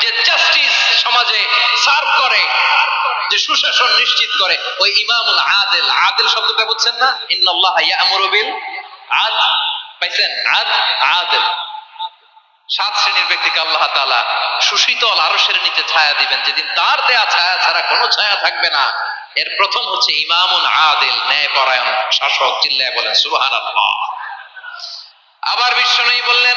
যে জাস্টিস সমাজে সার্ভ করে, যে সুশাসন নিশ্চিত করে, ওই ইমামুল আদিল। আদিল শব্দটা বুঝছেন না? ইন্নাল্লাহ ইয়ামুরু বিল আদ। পাইছেন? আদ, আদিল। সাত শ্রেণির ব্যক্তিকে আল্লাহ তাআলা সুশীতল আরশের নিচে ছায়া দিবেন। যেদিন তার দেয়া ছায়া ছাড়া কোনো ছায়া থাকবে না। এর প্রথম হচ্ছে ইমামুন আদিল ন্যায় পরায়ণ শাসক। চিল্লায় বলেন, সুবহানাল্লাহ। আবার বিশ্বনবী বললেন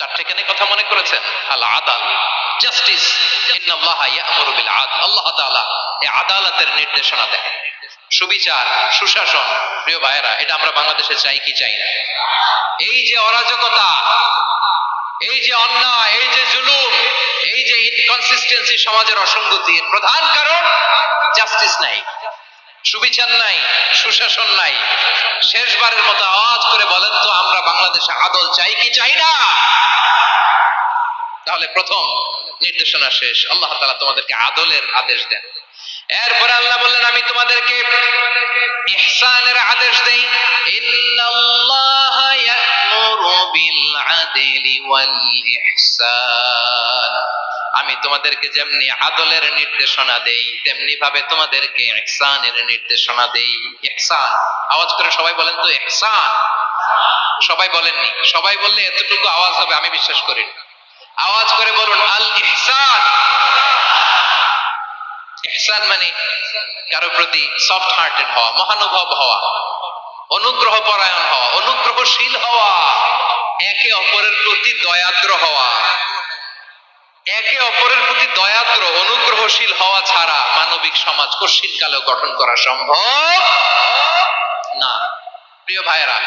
চারটেখানে কথা মনে করেছেন আল আদাল, জাস্টিস আল্লাহ তাআলা এই আদালতের নির্দেশনা দেন। সুবিচার, সুশাসন, প্রিয় ভাইয়েরা, এটা আমরা বাংলাদেশে চাই কি চাই না? এই যে অরাজকতা, এই যে অন্যায়, এই যে জুলুম, এই যে ইনকনসিস্টেন্সি সমাজের অসঙ্গতি প্রধান কারণ জাস্টিস নাই। সুবিচার নাই, সুশাসন নাই। শেষবারের মতো আওয়াজ করে বলেন তো, আমরা বাংলাদেশে আদল চাই কি চাই না? তাহলে প্রথম নির্দেশনা শেষ। আল্লাহ তাআলা তোমাদেরকে আদলের আদেশ দেন। এরপরে আল্লাহ বললেন, আমি তোমাদেরকে ইহসানের আদেশ দেই। ইন্নাল্লাহ ইয়ামুরু বিল আদলি ওয়াল ইহসান। আমি তোমাদেরকে যেমনি আদলের নির্দেশনা দেই তেমনি ভাবে তোমাদেরকে ইহসানের নির্দেশনা দেই। ইহসান আওয়াজ করে সবাই বলেন তো ইহসান সবাই বলেননি। সবাই বললে এতটুকু আওয়াজ হবে, আমি বিশ্বাস করি না। আওয়াজ করে বলুন, আল ইহসান ইহসান মানে কারও প্রতি সফট হার্টেড হওয়া, মহানুভব হওয়া অনুগ্রহ পরায়ণ হওয়া, অনুগ্রহশীল হওয়া, একে অপরের প্রতি দয়াদ্র হওয়া। একে অপরের প্রতি দয়াদ্র, অনুগ্রহশীল হওয়া ছাড়া মানবিক সমাজ কশিন কালেও গঠন করা সম্ভব না। প্রিয় ভাইয়েরা,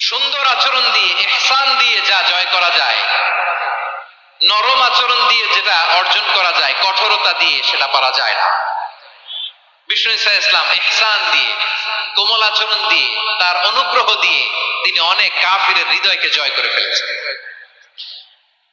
সুন্দর আচরণ দিয়ে, ইহসান দিয়ে যা জয় করা যায়, নরম আচরণ দিয়ে যেটা অর্জন করা যায়, কঠোরতা দিয়ে সেটা পারা যায় না। বিষ্ণু ইসা ইসলাম ইহসান দিয়ে, কোমল আচরণ দিয়ে, তার অনুগ্রহ দিয়ে তিনি অনেক কাফিরের হৃদয়কে জয় করে ফেলেছেন।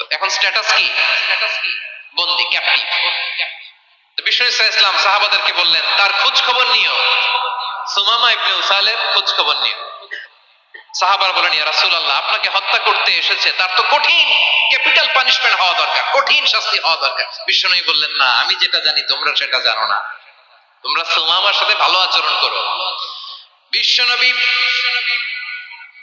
তো এখন স্ট্যাটাস কি? বন্দি ক্যাপ্টিভ ইসলাম সাহাবাদেরকে বললেন, তার খোঁজ খবর নিও। সুমামা ইবনে উসালের খোঁজ খবর নিও। সাহাবার বলেন, ইয়া রাসূলুল্লাহ, আপনাকে হত্যা করতে এসেছে, তার তো কঠিন ক্যাপিটাল পানিশমেন্ট হওয়া দরকার, কঠিন শাস্তি হওয়া দরকার। বিষ্ণুই বললেন, না, আমি যেটা জানি, তোমরা সেটা জানো না। তোমরা সুমামার সাথে ভালো আচরণ করো। বিশ্বনবী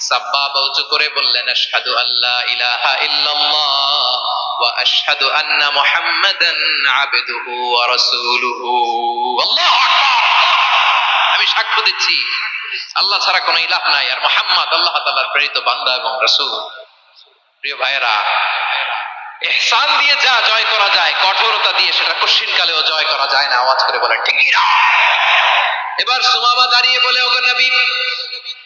সাব্বাবা উঁচু করে বললেন, আশহাদু আল্লাহ ইলাহা ইল্লাল্লাহ ওয়া আশহাদু আন্না মুহাম্মাদান আবদুহু ওয়া রাসূলুহু। আল্লাহু আকবার। আমি সাক্ষ্য দিচ্ছি, আল্লাহ ছাড়া কোনো ইলাহ নাই, আর মুহাম্মদ আল্লাহ তাআলার প্রেরিত বান্দা এবং রাসূল। প্রিয় ভাইয়েরা এহসান দিয়ে যা জয় করা যায়, কঠোরতা দিয়ে সেটা কশিন কালেও জয় করা যায় না, আওয়াজ করে বলেন, ঠিকই না? এবার সুমামা দাঁড়িয়ে বলে, ওগো নবী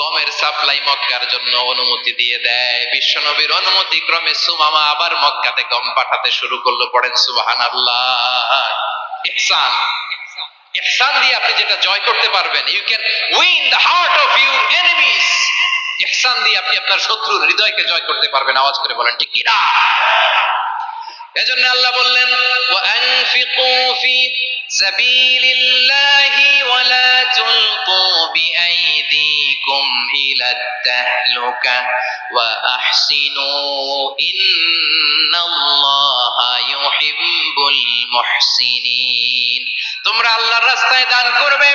গমের সাপ্লাই মক্কার জন্য অনুমতি দিয়ে দেয়। বিশ্বনবীর অনুমতি ক্রমে সুমামা আবার মক্কাতে গম পাঠাতে শুরু করল, পড়েন সুবাহান আল্লাহ ইহসান। ইহসান দিয়ে আপনি যেটা জয় করতে পারবেন you can win the heart of your enemies ইহসান দিয়ে আপনি আপনার শত্রুর হৃদয়কে জয় করতে পারবেন, আওয়াজ করে বলেন, ঠিক কিনা? এজন্য আল্লাহ বললেন ওয়ানফিকু ফি সাবিলিল্লাহি ওয়ালা তুলকু বিআইদিকুম تلهيكم إلى التهلكة وأحسنوا إن الله يحب المحسنين তোমরা আল্লাহর রাস্তায় দান করবে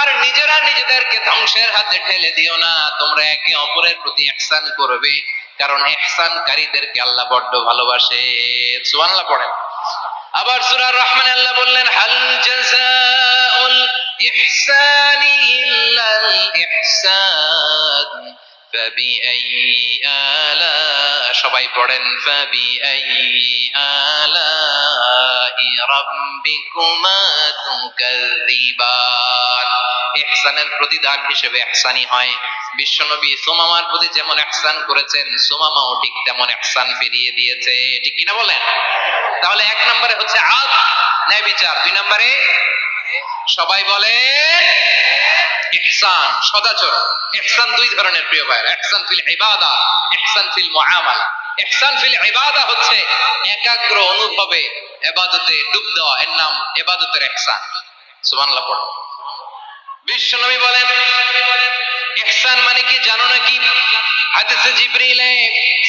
আর নিজেরা নিজেদেরকে ধ্বংসের হাতে ঠেলে দিও না তোমরা একে অপরের প্রতি ইহসান করবে কারণ ইহসানকারীদেরকে আল্লাহ বড্ড ভালোবাসে সুবহানাল্লাহ পড়েন আবার সূরা রহমান আল্লাহ বললেন হাল জাযাউল ইহসানি ইল্লাল ইহসান فبأي آلاء সবাই পড়েন فبأي آلاء ربكما تكذبان ইহসানের প্রতিদান হিসেবে ইহসানি হয় বিশ্বনবী সুমামার প্রতি যেমন ইহসান করেছেন সুমামাও ঠিক তেমন ইহসান ফিরিয়ে দিয়েছে ঠিক কিনা বলেন তাহলে এক নম্বরে হচ্ছে আদ ন্যায় বিচার দুই নম্বরে সবাই বলে, ইহসান, সদাচরণ। ইহসান দুই ধরনের প্রিয় ভাই ইহসান ফিল ইবাদা, ইহসান ফিল মুআমালা। ইহসান ফিল ইবাদা হচ্ছে একাগ্র অনুভবে ইবাদতে ডুব দেওয়া। এর নাম ইবাদতের ইহসান। সুবহানাল্লাহ, পড়ো। বিশ্বনবী বলেন, ইহসান মানে কি জানো নাকি? হাদিসে জিবরিলে,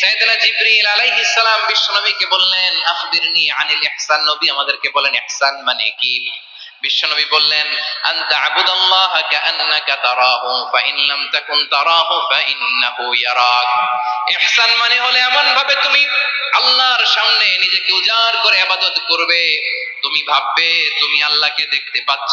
সাইয়েদনা জিবরিল আলাইহিস সালাম বিশ্বনবীকে বললেন, আখবিরনি আনিল ইহসান। নবী আমাদেরকে বলেন, ইহসান মানে কি? বিশ্বনবী বললেন, আনতা আবুদাল্লাহ কাআন্নাকা তারাহু, ফাইন লাম তাকুন তারাহু ফাইন্নাহু ইয়ারাক। ইহসান মানে হলে এমন ভাবে তুমি আল্লাহর সামনে নিজেকে উজাড় করে ইবাদত করবে। তুমি ভাববে তুমি আল্লাহকে দেখতে পাচ্ছ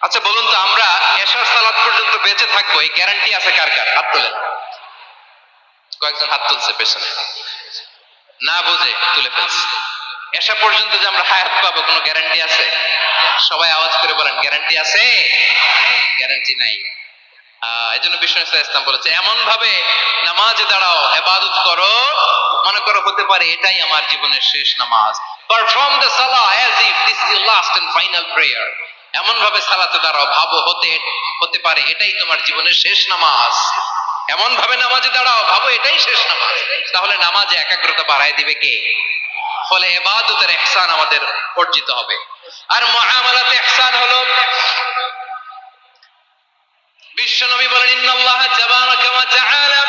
আচ্ছা বলুন তো, আমরা এশার সালাত পর্যন্ত বেঁচে থাকব, এই গ্যারান্টি আছে কার কার? হাত তোলেন। কয়েকজন হাত তুলছে পেছনে। না বুঝে, তুলে ফেলছে। এসা পর্যন্ত যে আমরা হায়াত পাবো, কোনো গ্যারান্টি আছে? সবাই আওয়াজ করে বলেন গ্যারান্টি আছে? গ্যারান্টি নাই। এই জন্য বিষ্ণু ইসলাম বলেছে এমন ভাবে নামাজে দাঁড়াও, এবাদত করো, মনে করো হতে পারে এটাই আমার জীবনের শেষ নামাজ। Perform the Salah as if this is last and final prayer এমন ভাবে সালাতে দাঁড়াও, ভাবো হতে হতে পারে, এটাই তোমার জীবনের শেষ নামাজ। এমন ভাবে নামাজে দাঁড়াও, ভাবো এটাই শেষ নামাজ। তাহলে নামাজে একাগ্রতা বাড়ায় দিবে কে? ফলে এবাদতের ইহসান আমাদের অর্জিত হবে। আর মুআমালাতে ইহসান হলো বিশ্বনবী বলেন, ইন্নাল্লাহ তাবারাকা ওয়া তাআলা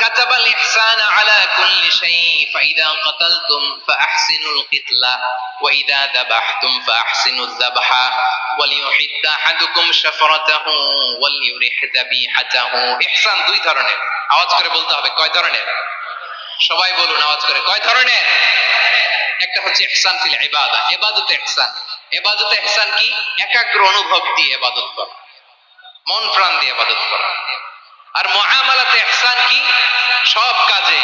كتب الإحسان على كل شيء فإذا قتلتم فأحسنوا القتلة وإذا ذبحتم فأحسنوا الذبح وليحد أحدكم شفرته وليرح ذبيحته إحسان দুই ধরনের আওয়াজ করে বলতে হবে কয় ধরনের সবাই বলুন আওয়াজ করে কয় ধরনের একটা হচ্ছে ইহসান ফিল ইবাদা ইবাদতে ইহসান ইবাদতে ইহসান কি একাগ্র অনুভব দিয়ে ইবাদত করা মন প্রাণ দিয়ে ইবাদত করা আর মুআমালাতে ইহসান কি? সব কাজে,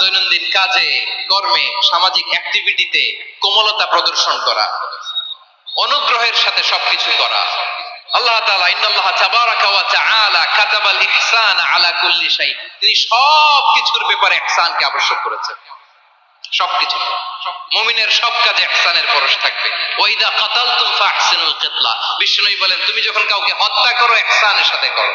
দৈনন্দিন কাজে, কর্মে, সামাজিক অ্যাক্টিভিটিতে কোমলতা প্রদর্শন করা, অনুগ্রহের সাথে সবকিছু করা। আল্লাহ তাআলা ইন্নাল্লাহ তাবারাকা ওয়া তাআলা কাতাবাল ইহসান আলা কুল্লি শাই তিনি সব কিছুর ব্যাপারে ইহসানকে আবশ্যক করেছেন। মুমিনের সব কাজে ইহসানের পরশ থাকবে। ওয়াইদা কাতালতুম ফাহসিনুল কিতলা। বলেন, তুমি যখন কাউকে হত্যা করো ইহসানের সাথে করো।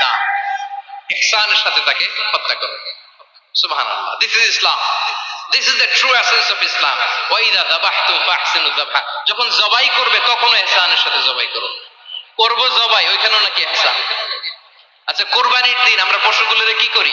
না। সাথে তাকে হত্যা করবে সুবহানাল্লাহ। This is Islam this is the true of Islam ওয়াইদা দাবাহতু ফাহসিনু দাবাহ যখন জবাই করবে, তখনও ইহসানের সাথে জবাই করো। করব জবাই, ওইখানেও নাকি ইহসান। আচ্ছা কোরবানির দিন আমরা পশুগুলোরে কি করি?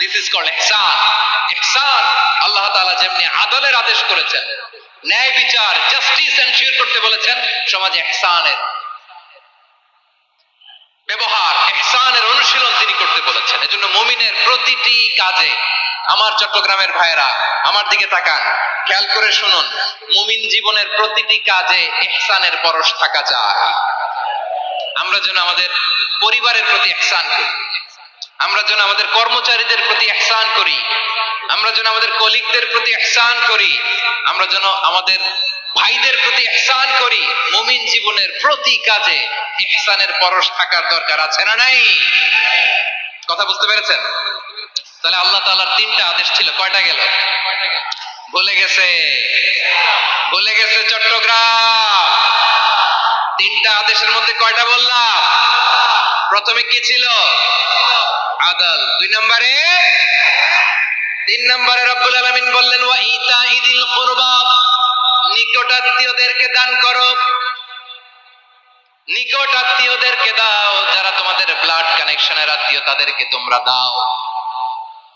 দিস ইজ কল্ড ইহসান ইহসান আল্লাহ তাআলা যেমনি আদলের আদেশ করেছেন, ন্যায় বিচার জাস্টিস এনশিওর করতে বলেছেন, সমাজে ইহসানের ব্যবহার ইহসানের অনুশীলন তিনি করতে বলেছেন। এজন্য মুমিনের প্রতিটি কাজে আমার চট্টগ্রামের ভাইয়েরা, আমার দিকে তাকান, খেয়াল করে শুনুন, মুমিন জীবনের প্রতিটি কাজে ইহসানের পরশ থাকা চায় আমরা যেন আমাদের পরিবারের প্রতি ইহসান করি। আমরা যেন আমাদের কর্মচারীদের প্রতি ইহসান করি, আমরা যেন আমাদের কলিগদের প্রতি ইহসান করি, আমরা যেন আমাদের ভাইদের প্রতি ইহসান করি, মুমিন জীবনের প্রতি কাজে ইহসানের পরশ থাকার দরকার আছে না নাই? কথা বুঝতে পেরেছেন? তাহলে আল্লাহ তাআলার তিনটা আদেশ ছিল, কয়টা গেল? বলে গেছে বলে গেছে চট্টগ্রাম। তিনটা আদেশের মধ্যে কয়টা বললাম? প্রথমে কি ছিল? আদাল। দুই নম্বরে? তিন নম্বরে রব্বুল আলামিন বললেন, ওয়া ইতা ইদিল কুরবা। নিকট আত্মীয়দেরকে দান করো। নিকট আত্মীয়দেরকে দাও, যারা তোমাদের ব্লাড কানেকশনের আত্মীয়, তাদেরকে তোমরা দাও।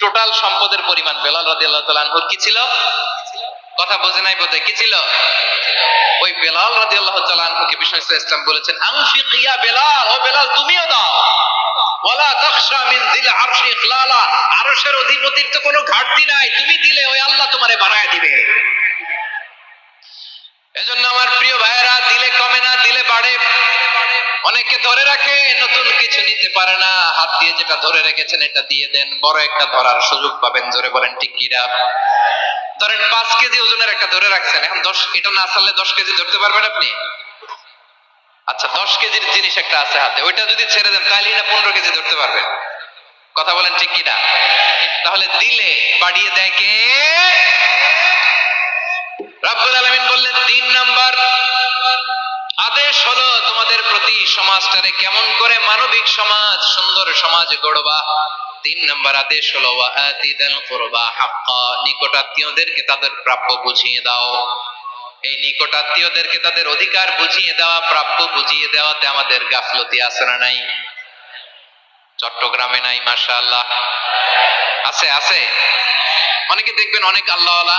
টোটাল সম্পদের পরিমাণ বেলাল রাদিয়াল্লাহু তাআলা আনহুর কি ছিল? কথা বোঝে নাই বোধহয়, কি ছিল? ওই বেলাল রাদিয়াল্লাহু তাআলা আনহুকে বিষ্ণু ইসলাম বলেছেন আনফিক ইয়া বেলাল, ও বেলাল তুমিও দাও। ওয়ালা তাখশা মিন যিল আরশি ইখলালা। আরশের অধিপতির তো কোনো ঘাটতি নাই, তুমি দিলে ওই আল্লাহ তোমারে বাড়ায় দিবে। এজন্য আমার প্রিয় ভাইয়েরা, দিলে কমে না, দিলে বাড়ে। অনেকে ধরে রাখে, নতুন কিছু নিতে পারে না। হাত দিয়ে যেটা ধরে রেখেছেন, এটা দিয়ে দেন। বড় একটা ধরার সুযোগ পাবেন, জোরে বলেন, ঠিক কিরা ধরেন পাঁচ কেজি ওজনের একটা ধরে রাখছেন, এখন দশ, এটা না চাললে দশ কেজি ধরতে পারবেন আপনি? আচ্ছা দশ কেজির জিনিস একটা আছে হাতে, ওইটা যদি ছেড়ে দেন তাহলে না পনেরো কেজি ধরতে পারবেন। কথা বলেন, ঠিক কিনা তাহলে দিলে বাড়িয়ে দেয় কে? রাব্বুল আলামিন বললেন, তিন নাম্বার, আদেশ হলো তোমাদের প্রতি সমাজটারে কেমন করে মানবিক সমাজ, সুন্দর সমাজ গড়বা। তিন নম্বর আদেশ হলো কুরবা হাক্কা, নিকটাত্মীয়দেরকে তাদের প্রাপ্য বুঝিয়ে দাও। এই নিকটাত্মীয়দেরকে তাদের অধিকার বুঝিয়ে দেওয়া, প্রাপ্য বুঝিয়ে দেওয়াতে আমাদের গাফলতি না নাই? চট্টগ্রামে নাই, মাশাআল্লাহ। আছে আছে। অনেকে দেখবেন অনেক আল্লাহওয়ালা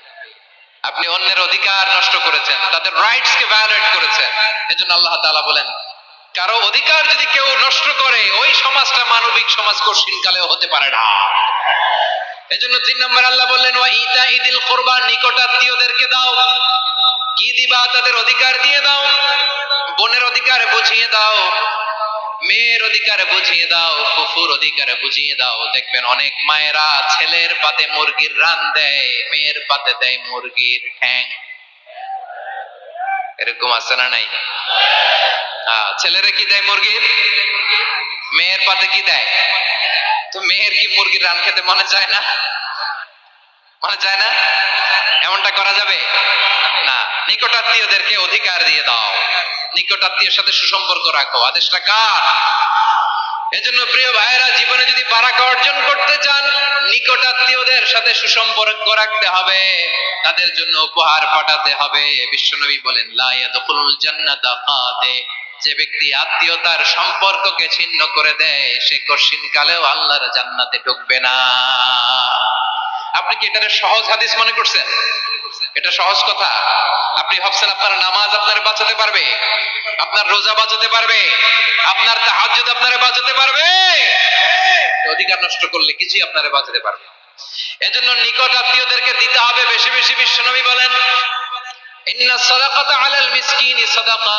আপনি অন্যের অধিকার নষ্ট করেছেন, তাদের রাইটস কে ভায়োলেট করেছেন। এজন্য আল্লাহ তাআলা বলেন, কারও অধিকার যদি কেউ নষ্ট করে, ওই সমাজটা মানবিক সমাজ কঠিনকালেও হতে পারে না। এজন্য তিন নম্বর আল্লাহ বললেন, ওয়া ইতা ইদিল কোরবান, নিকটাত্মীয়দেরকে দাও। কি দিবা তাদের অধিকার দিয়ে দাও। বোনের অধিকার বুঝিয়ে দাও। মেয়ের অধিকার বুঝিয়ে দাও। ফুফুর অধিকার বুঝিয়ে দাও। দেখবেন অনেক মায়েরা ছেলের পাতে মুরগির রান দেয়, মেয়ের পাতে দেয় মুরগির ঠ্যাং। এরকম আছে না নাই? ছেলেরা কি দেয় মুরগির? মেয়ের পাতে কি দেয়? তো মেয়ের কি মুরগির রান খেতে মনে চায় না? মনে চায় না? এমনটা করা যাবে? না। নিকটাত্মীয়দেরকে অধিকার দিয়ে দাও। নিকটাত্মীয়ের সাথে সুসম্পর্ক রাখো। আদেশটা কার? এজন্য প্রিয় ভাইয়েরা, জীবনে যদি বারাকা অর্জন করতে চান, নিকটাত্মীয়দের সাথে সুসম্পর্ক রাখতে হবে। তাদের জন্য উপহার পাঠাতে হবে। বিশ্বনবী বলেন, লা ইয়াদখুলুল জান্নাতা কাতে যে ব্যক্তি আত্মীয়তার সম্পর্ককে ছিন্ন করে দেয়, সে কশিন কালেও আল্লাহর জান্নাতে ঢুকবে না। আপনি কি এটারে সহজ হাদিস মনে করছেন? এটা সহজ কথা। আপনি ভাবছেন আপনার নামাজ আপনার বাঁচাতে পারবে, আপনার রোজা বাঁচাতে পারবে, আপনার তাহাজ্জুদ আপনারে বাঁচাতে পারবে। অধিকার নষ্ট করলে কিছুই আপনারে বাঁচাতে পারবে এজন্য নিকট আত্মীয়দেরকে দিতে হবে, বেশি বেশি বিশ্বনবী বলেন, ইন্না সাদাকাতা আলাল মিসকিনি সাদাকা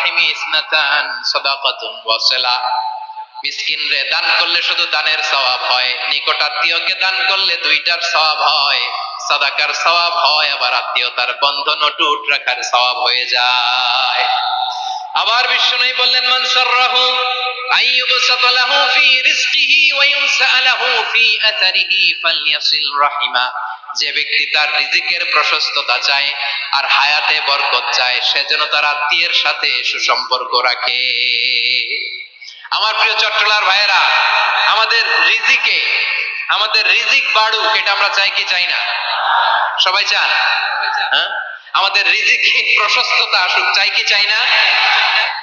রাহিমি ইসনাতান সাদাকাতুন ওয়া সিলা মিসকিন রে, দান করলে শুধু দানের সওয়াব হয়। নিকট আত্মীয়কে দান করলে দুইটার সওয়াব হয়। সাদাকার সওয়াব হয়, আবার আত্মীয়তার বন্ধন অটুট রাখার সওয়াব হয়ে যায়। আবার বিষ্ণুই বললেন, মান সাররাহু আইয়ুবসাত লাহু ফি রিজকিহি ওয়া ইউনসা লাহু ফি আথারিহি ফালইয়াসিল রাহিমা। যে ব্যক্তি তার রিজিকের প্রশস্ততা চায় আর হায়াতে বরকত চায়, সে যেন তার আত্মীয়ের সাথে সুসম্পর্ক রাখে। আমার প্রিয় চট্টলার ভাইয়েরা, আমাদের রিজিকে, আমাদের রিজিক বাড়ুক, এটা আমরা চাই কি চাই না? সবাই চান? হ্যাঁ? আমাদের রিজিকে প্রশস্ততা আসুক, চাই কি চাই না?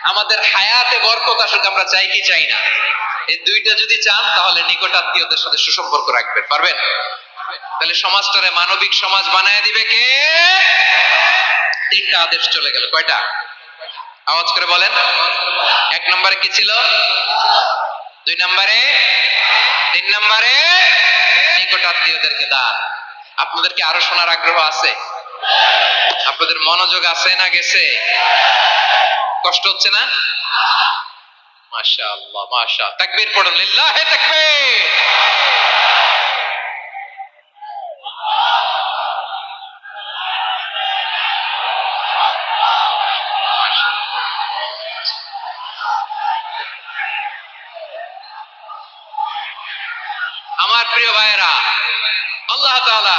আমাদের হায়াতে বরকত আসুক, আমরা চাই কি চাই না? এই দুইটা যদি চান, তাহলে নিকট আত্মীয়দের সাথে সুসম্পর্ক রাখবেন, পারবেন? তাহলে সমাজটারে মানবিক সমাজ বানায় দিবে কে? তিনটা আদেশ চলে গেল। কয়টা? আওয়াজ করে বলেন। এক নম্বরে কি ছিল? দুই নম্বরে? তিন নম্বরে? নিকট আত্মীয়দেরকে দান। আপনাদেরকে আরও শোনার আগ্রহ আছে? আপনাদের মনোযোগ আছে না গেছে? কষ্ট হচ্ছে না? মাশা আল্লাহ মাশা তাকবীর পড়ুন। লিল্লাহে তাকবীর! ভাইয়েরা, আল্লাহ তাআলা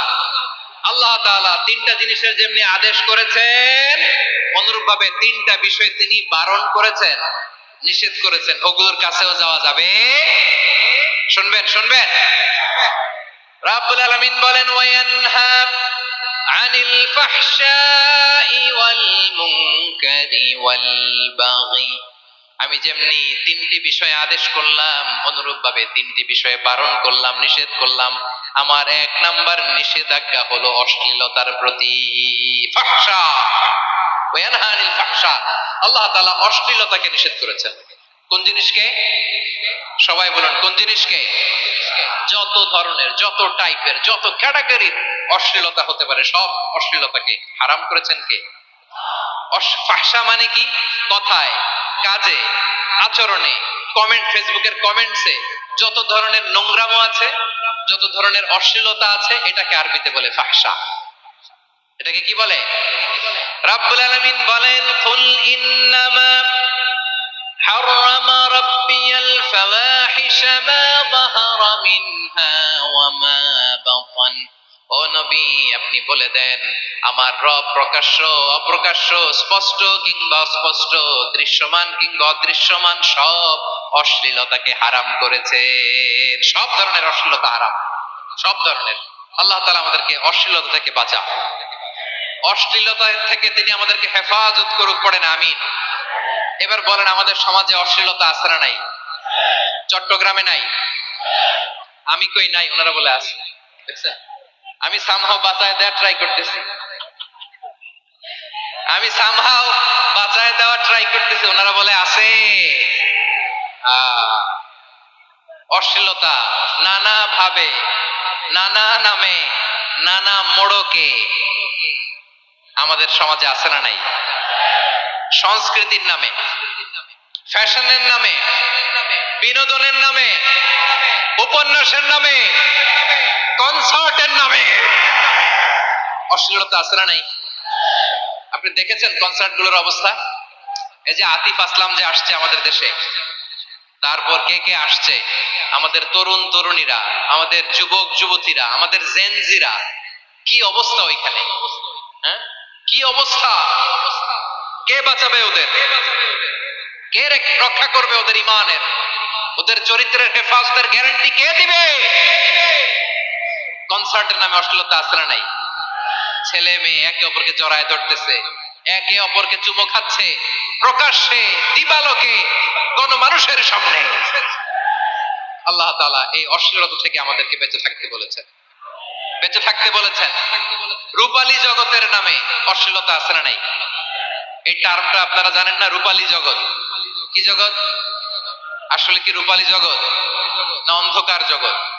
আল্লাহ তাআলা তিনটা জিনিসের যেমনি আদেশ করেছেন অনুরূপ ভাবে তিনটা বিষয় তিনি বারণ করেছেন, নিষেধ করেছেন। ওগুলোর কাছেও যাওয়া যাবে। শুনবেন শুনবেন? রাব্বুল আলামিন বলেন ওয়ায়ানহা আমি যেমনি তিনটি বিষয়ে আদেশ করলাম অনুরূপ ভাবে তিনটি বিষয়ে বারণ করলাম, নিষেধ করলাম, আমার এক নাম্বার নিষেধাজ্ঞা হলো অশ্লীলতার প্রতি আল্লাহ তাআলা অশ্লীলতাকে নিষেধ করেছেন। কোন জিনিসকে? সবাই বলুন, কোন জিনিসকে? যত ধরনের, যত টাইপের, যত ক্যাটাগরির অশ্লীলতা হতে পারে, সব অশ্লীলতাকে। হারাম করেছেন কে? ফাহশা মানে কি? কথায়। কাজে, আচরণে কমেন্ট ফেসবুকের কমেন্টসে যত ধরনের নোংরামো আছে, যত ধরনের অশ্লীলতা আছে, এটাকে আরবিতে বলে ফাহসা। এটাকে কি বলে? রাব্বুল আলামিন বলেন, কুল ইন্নামা হারামা রাব্বিয়াল ফাওয়াহিশা মা যাহারা মিনহা ওয়া মা বাতান। ও নবী, আপনি বলে দেন, আমার রব প্রকাশ্য, অপ্রকাশ্য, স্পষ্ট কিংবা অস্পষ্ট, দৃশ্যমান কিংবা অদৃশ্যমান, সব অশ্লীলতাকে হারাম করেছে। সব ধরনের অশ্লীলতা হারাম। সব ধরনের। আল্লাহ তাআলা আমাদেরকে অশ্লীলতা থেকে বাঁচা অশ্লীলতা থেকে তিনি আমাদেরকে হেফাজত করুক, পড়েন, আমিন। এবার বলেন, আমাদের সমাজে অশ্লীলতা আছে নাই? চট্টগ্রামে নাই? আমি কই নাই? ওনারা বলে আছে। দেখছেন? আমি সামহাও বাঁচায় দেওয়ার ট্রাই করতেছি। আমি সামহাও বাঁচায় দেওয়ার ট্রাই করতেছি। ওনারা বলে, আছে। অশ্লীলতা, নানা ভাবে, নানা নামে, নানা মোড়কে আমাদের সমাজে আছে না নাই? সংস্কৃতির নামে, ফ্যাশনের নামে, বিনোদনের নামে, উপন্যাসের নামে কনসার্টের নামে। অশ্লীলতা না নাই? আপনি দেখেছেন কনসার্টগুলোর অবস্থা? এই যে আতিফ আসলাম যে আসছে আমাদের দেশে। তারপর কে কে আসছে? আমাদের তরুণ তরুণীরা, আমাদের যুবক যুবতীরা, আমাদের জেনজিরা কি অবস্থা ওইখানে? হ্যাঁ? কি অবস্থা? কে বাঁচাবে ওদের? কে রক্ষা করবে ওদের ইমানের? ওদের চরিত্রের হেফাজতের গ্যারান্টি কে দিবে? কনসার্টের নামে অশ্লীলতা আছে না নাই? ছেলে মেয়ে একে অপরকে জড়ায় ধরতেছে, একে অপরকে চুমো খাচ্ছে, প্রকাশ্যে দিবালোকে কোন মানুষের সামনে। আল্লাহ তাআলা এই অশ্লীলতা থেকে আমাদেরকে বেঁচে থাকতে বলেছেন। বেঁচে থাকতে বলেছেন। রূপালী জগতের নামে অশ্লীলতা আছে না নাই? এই টার্মটা আপনারা জানেন না, রূপালী জগৎ? কি জগৎ? আসলে কি রূপালী জগৎ? না অন্ধকার জগৎ?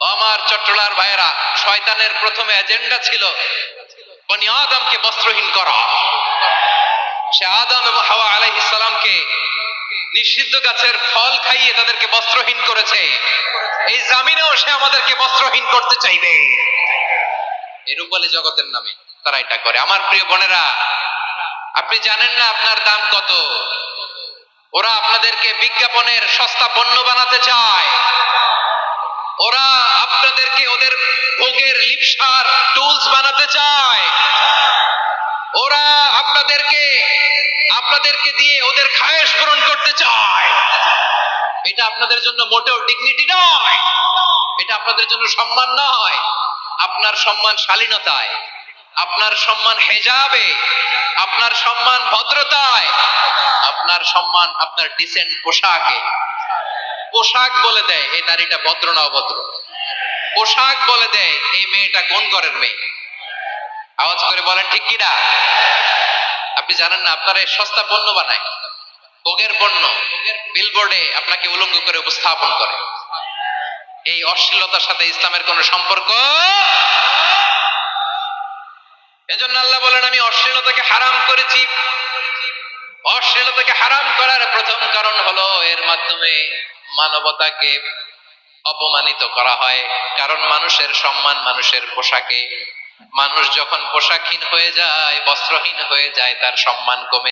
আমার চট্টলার ভাইয়েরা, শয়তানের প্রথমে এজেন্ডা ছিল বনি আদমকে বস্ত্রহীন করা। সে আদম এবং হাওয়া আলাইহিস সালামকে নিষিদ্ধ গাছের ফল খাইয়ে তাদেরকে বস্ত্রহীন করেছে। এই জামিনেও সে আমাদেরকে বস্ত্রহীন করতে চাইবে। এই রূপালী জগতের নামে তারা এটা করে। আমার প্রিয় বোনেরা, আপনি জানেন না আপনার দাম কত? ওরা আপনাদেরকে বিজ্ঞাপনের সস্তা পণ্য বানাতে চায়। ওরা আপনাদেরকে ওদের ভোগের লিপসার টুলস বানাতে চায়। ওরা আপনাদেরকে আপনাদেরকে দিয়ে ওদের খায়েশ পূরণ করতে চায়। এটা আপনাদের জন্য মোটেও ডিগনিটি নয়। এটা আপনাদের জন্য সম্মান নয়। আপনার সম্মান শালীনতায়, আপনার সম্মান হেজাবে, আপনার সম্মান ভদ্রতায়, আপনার সম্মান আপনার ডিসেন্ট পোশাকে। পোশাক বলে দেয় এই নারীটা ভদ্র না অভদ্র। পোশাক বলে দেয়, এই মেয়েটা কোন ঘরের মেয়ে? আওয়াজ করে বলেন, ঠিক কিনা আপনি জানেন না, আপনারা সস্তা পণ্য বানায়। ভোগের পণ্য বিলবোর্ডে আপনাকে উলঙ্গ করে উপস্থাপন করে। এই অশ্লীলতার সাথে ইসলামের কোনো সম্পর্ক? এজন্য আল্লাহ বলেন, আমি অশ্লীলতাকে হারাম করেছি। অশ্লীলতাকে হারাম করার প্রথম কারণ হলো এর মাধ্যমে মানবতাকে অপমানিত করা হয়। কারণ মানুষের সম্মান মানুষের পোশাকে। মানুষ যখন পোশাকহীন হয়ে যায়, বস্ত্রহীন হয়ে যায়, তার সম্মান কমে